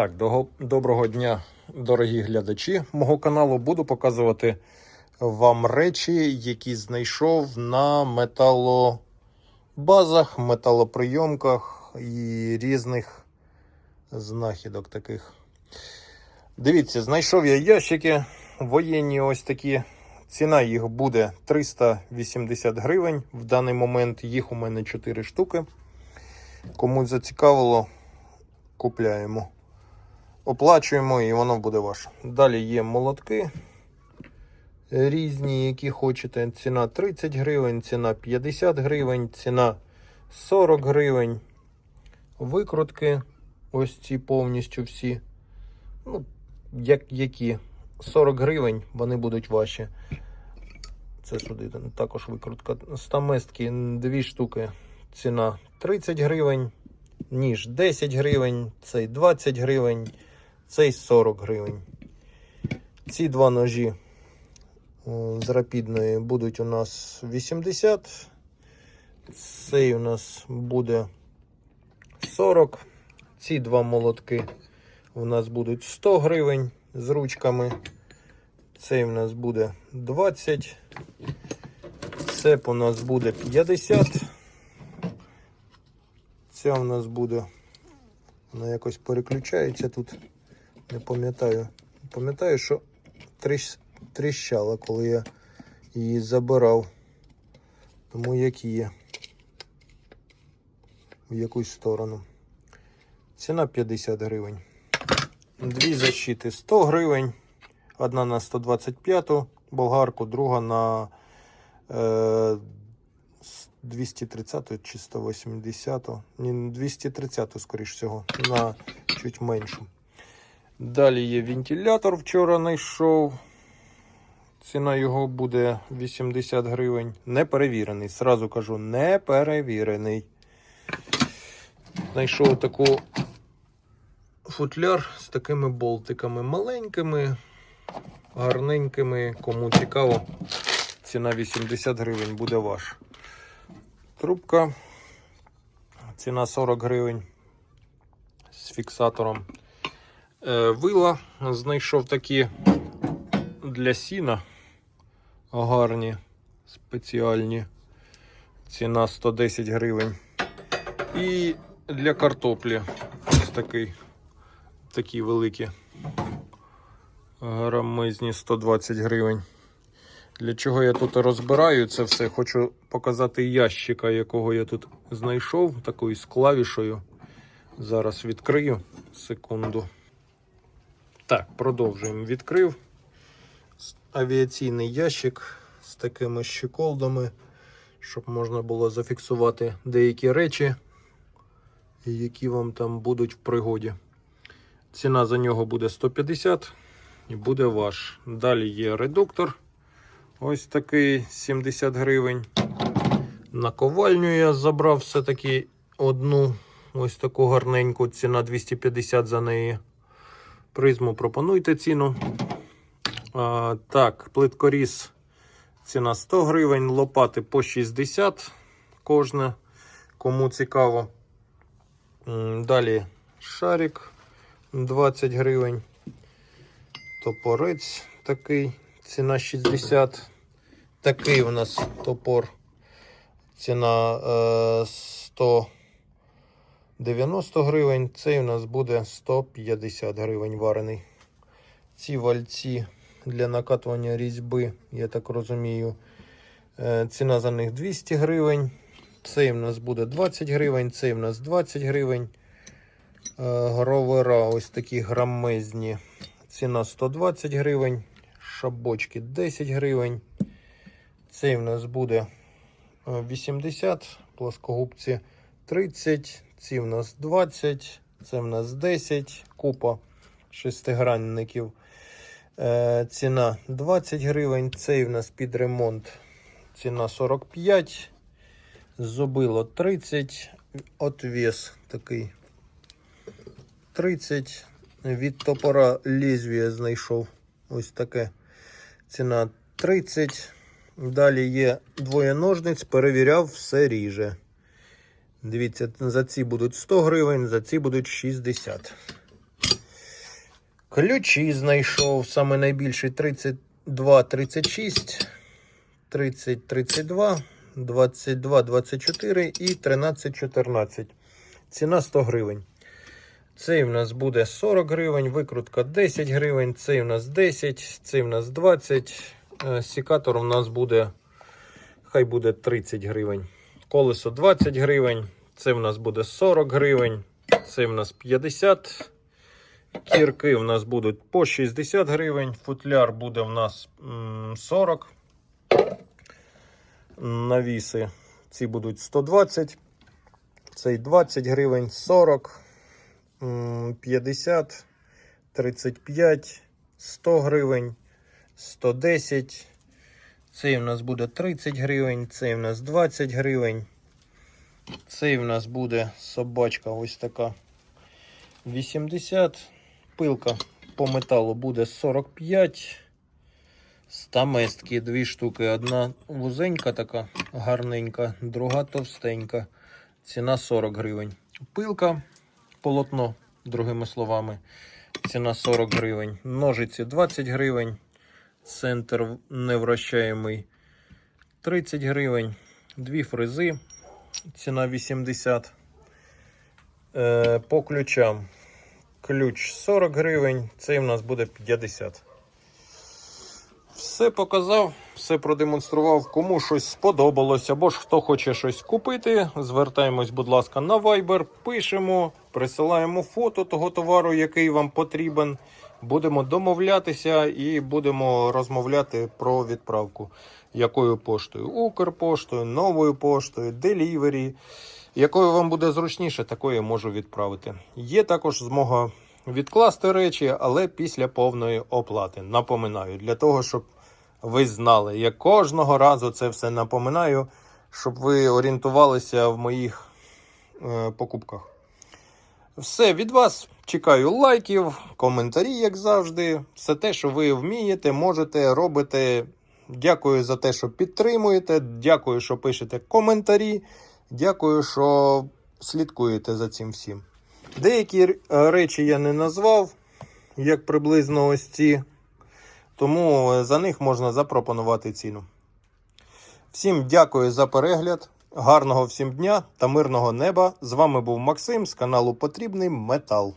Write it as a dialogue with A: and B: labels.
A: Так, доброго дня, дорогі глядачі мого каналу. Буду показувати вам речі, які знайшов на металобазах, металоприйомках і різних знахідок таких. Дивіться, знайшов я ящики воєнні ось такі. Ціна їх буде 380 гривень. В даний момент їх у мене 4 штуки. Кому зацікавило, купляємо. Оплачуємо і воно буде ваше. Далі є молотки різні, які хочете. Ціна 30 гривень, ціна 50 гривень, ціна 40 гривень. Викрутки ось ці повністю всі. Ну, як, які 40 гривень, вони будуть ваші. Це сюди також викрутка. Стаместки дві штуки. Ціна 30 гривень, ніж 10 гривень, цей 20 гривень, цей 40 гривень. Ці два ножі з рапідної будуть у нас 80. Цей у нас буде 40. Ці два молотки у нас будуть 100 гривень з ручками. Цей у нас буде 20. Цеп у нас буде 50. Ця у нас буде. Вона якось переключається тут. Не пам'ятаю. Пам'ятаю, що тріщ... тріщала, коли я її забирав. Тому як є. В якусь сторону. Ціна 50 гривень. Дві защити 100 гривень. Одна на 125 болгарку, друга на е, 230 чи 180. Ні, 230, скоріш всього, на чуть меншу. Далі є вентилятор, вчора знайшов. Ціна його буде 80 гривень. Не перевірений. Сразу кажу, не перевірений. Знайшов таку футляр з такими болтиками маленькими, гарненькими. Кому цікаво, ціна 80 гривень буде ваш. Трубка. Ціна 40 гривень з фіксатором. Е, вила знайшов такі для сіна гарні, спеціальні. Ціна 110 гривень. І для картоплі ось такий, такі великі. Грамизні 120 гривень. Для чого я тут розбираю це все? Хочу показати ящика, якого я тут знайшов, такою з клавішою. Зараз відкрию секунду. Так, продовжуємо. Відкрив авіаційний ящик з такими щеколдами, щоб можна було зафіксувати деякі речі, які вам там будуть в пригоді. Ціна за нього буде 150 і буде ваш. Далі є редуктор. Ось такий 70 гривень. Наковальню я забрав все-таки одну ось таку гарненьку. Ціна 250 за неї. Призму пропонуйте ціну. А, так, плиткоріз ціна 100 гривень, лопати по 60 кожне, кому цікаво. Далі шарик 20 гривень. Топорець такий, ціна 60. Такий у нас топор. Ціна е, 190 гривень. Цей у нас буде 150 гривень варений. Ці вальці для накатування різьби, я так розумію. е, Ціна за них 200 гривень. Цей у нас буде 20 гривень, цей у нас 20 гривень. Е, Гровера ось такі грамезні. Ціна 120 гривень. Шабочки 10 гривень. Цей у нас буде е, 80, плоскогубці 30, ці в нас 20, це в нас 10, купа шестигранників. Е, ціна 20 гривень. Цей в нас під ремонт. Ціна 45. Зубило 30. Отвес такий 30. Від топора лезвія знайшов. Ось таке. Ціна 30. Далі є двоє ножниць, перевіряв, все ріже. Дивіться, за ці будуть 100 гривень, за ці будуть 60. Ключі знайшов. Саме найбільший 32, 36, 30, 32, 22, 24 і 13, 14. Ціна 100 гривень. Цей в нас буде 40 гривень, викрутка 10 гривень, цей в нас 10, цей в нас 20. Е, Сікатор у нас буде, хай буде 30 гривень. Колесо 20 гривень, це в нас буде 40 гривень, це в нас 50. Кірки в нас будуть по 60 гривень, футляр буде в нас 40. Навіси ці будуть 120. Цей 20 гривень, 40, 50, 35, 100 гривень, 110. Цей в нас буде 30 гривень, цей в нас 20 гривень. Цей в нас буде собачка ось така 80. Пилка по металу буде 45. Стаместки дві штуки. Одна вузенька така, гарненька, друга товстенька. Ціна 40 гривень. Пилка, полотно, другими словами. Ціна 40 гривень. Ножиці 20 гривень. Центр невращаємий 30 гривень. Дві фрези. Ціна 80. Е, по ключам. Ключ 40 гривень. Цей в нас буде 50. Все показав, все продемонстрував. Кому щось сподобалось, або ж хто хоче щось купити, звертаємось, будь ласка, на Viber, пишемо, присилаємо фото того товару, який вам потрібен. Будемо домовлятися і будемо розмовляти про відправку. Якою поштою? Укрпоштою, новою поштою, делівері. Якою вам буде зручніше, такою я можу відправити. Є також змога відкласти речі, але після повної оплати. Напоминаю, для того, щоб ви знали. Я кожного разу це все напоминаю, щоб ви орієнтувалися в моїх е, покупках. Все від вас чекаю лайків, коментарі, як завжди. Все те, що ви вмієте, можете, робите. Дякую за те, що підтримуєте. Дякую, що пишете коментарі. Дякую, що слідкуєте за цим всім. Деякі речі я не назвав, як приблизно ось ці. Тому е, за них можна запропонувати ціну. Всім дякую за перегляд. Гарного всім дня та мирного неба. З вами був Максим з каналу Потрібний Метал.